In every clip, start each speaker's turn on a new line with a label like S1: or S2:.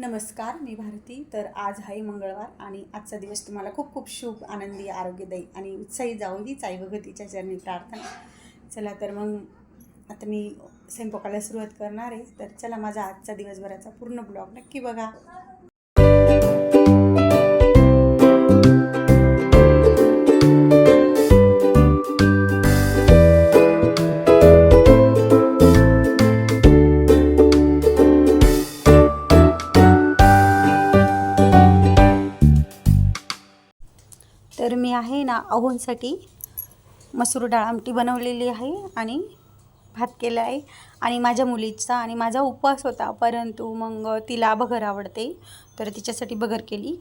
S1: नमस्कार मी भारती. तर आज आहे मंगळवार आणि आजचा दिवस तुम्हाला खूप खूप शुभ आनंदी आरोग्यदायी आणि उत्साही जावं हीच आई भगतीच्या चरणी प्रार्थना. चला तर मग आता मी स्वयंपाकाला सुरुवात करणार आहे. तर चला माझा आजचा दिवसभराचा पूर्ण ब्लॉग नक्की बघा. आहे ना अहोंसाठी मसूर डाळ आमटी बनवलेली आहे आणि भात केला आहे. आणि माझ्या मुलीचा आणि माझा उपवास होता परंतु मग तिला बगर आवडते. तर तिच्यासाठी बगर केली.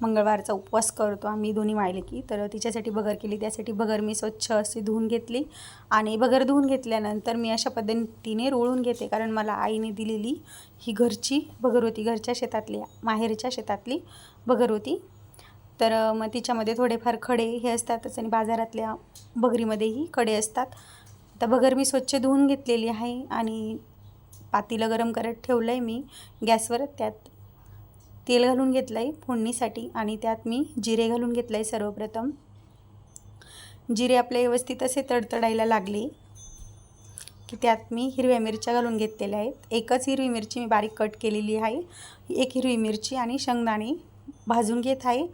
S1: मंगळवारचा उपवास करतो आम्ही दोन्ही मायले की तर तिच्यासाठी बगर केली. त्यासाठी बगर मी स्वच्छ अशी धुवून घेतली. आणि बगर धुवून घेतल्यानंतर मी अशा पद्धतीने रोळून घेते कारण मला आईने दिलेली ही घरची बगर होती घरच्या शेतातली माहेरच्या शेतातली बगर होती. तर मग तिच्यामध्ये थोडेफार खडे हे असतातच आणि बाजारातल्या भगरीमध्येही खडे असतात. तर बगर मी स्वच्छ धुवून घेतलेली आहे आणि पातीलं गरम करत ठेवलं आहे मी गॅसवर. त्यात तेल घालून घेतलं आहे फोडणीसाठी आणि त्यात मी जिरे घालून घेतलं आहे सर्वप्रथम. जिरे आपले व्यवस्थित असे तडतडायला लागले की त्यात मी हिरव्या मिरच्या घालून घेतलेल्या आहेत. एकच हिरवी मिरची मी बारीक कट केलेली आहे. एक हिरवी मिरची आणि शेंगदाणे भाजून घेत आहे.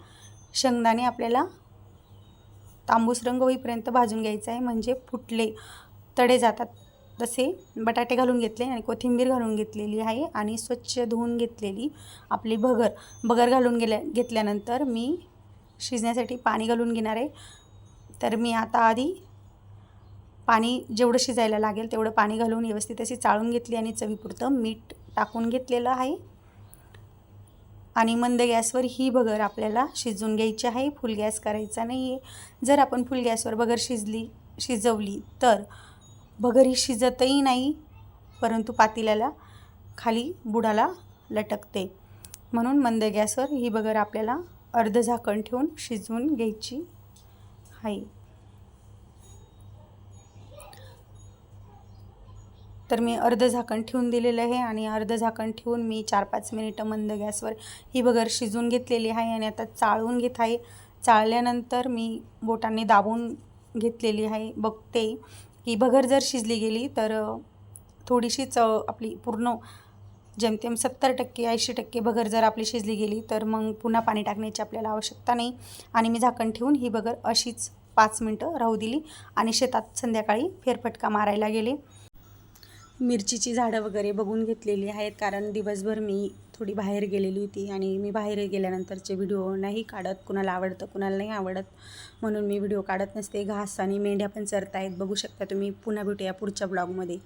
S1: शेंगदाणे आपल्याला तांबूस रंग होईपर्यंत भाजून घ्यायचं आहे. म्हणजे फुटले तडे जातात तसे. बटाटे घालून घेतले आणि कोथिंबीर घालून घेतलेली आहे आणि स्वच्छ धुवून घेतलेली आपली भगर. भगर घालून गेल्या घेतल्यानंतर मी शिजण्यासाठी पाणी घालून घेणार आहे. तर मी आता आधी पाणी जेवढं शिजायला लागेल तेवढं पाणी घालून व्यवस्थित अशी चाळून घेतली आणि चवीपुरतं मीठ टाकून घेतलेलं आहे. आणि मंद गॅसवर ही बगर आपल्याला शिजवून घ्यायची आहे. फुल गॅस करायचा नाही आहे जर आपण फुल गॅसवर बगर शिजली शिजवली तर बगर ही शिजतही नाही परंतु पातेल्याला खाली बुडाला लटकते. म्हणून मंद गॅसवर ही बगर आपल्याला अर्ध झाकण ठेवून शिजवून घ्यायची आहे. तर मी अर्ध झाकण ठेवून दिलेलं आहे आणि अर्ध झाकण ठेवून मी चार पाच मिनिटं मंद गॅसवर ही बगर शिजवून घेतलेली आहे आणि आता चाळून घेत आहे. चाळल्यानंतर मी बोटांनी दाबून घेतलेली आहे. बघते की बगर जर शिजली गेली तर थोडीशीच थोडीशी चव आपली पूर्ण जेमतेम सत्तर टक्के ऐंशी टक्के बगर जर आपली शिजली गेली तर मग पुन्हा पाणी टाकण्याची आपल्याला आवश्यकता नाही. आणि मी झाकण ठेवून ही बगर अशीच पाच मिनटं राहू दिली आणि शेतात संध्याकाळी फेरफटका मारायला गेले. मिरचीची झाडं वगैरे बघून घेतलेली आहेत कारण दिवसभर मी थोडी बाहेर गेलेली होती आणि मी बाहेर गेल्यानंतरचे व्हिडिओ नाही काढत कुणाला आवडतं कुणाला नाही आवडत. म्हणून मी व्हिडिओ काढत नसते. घास आणि मेंढ्या पण चरतायत. बघू शकता तुम्ही. पुन्हा भेटूया पुढच्या ब्लॉगमध्ये.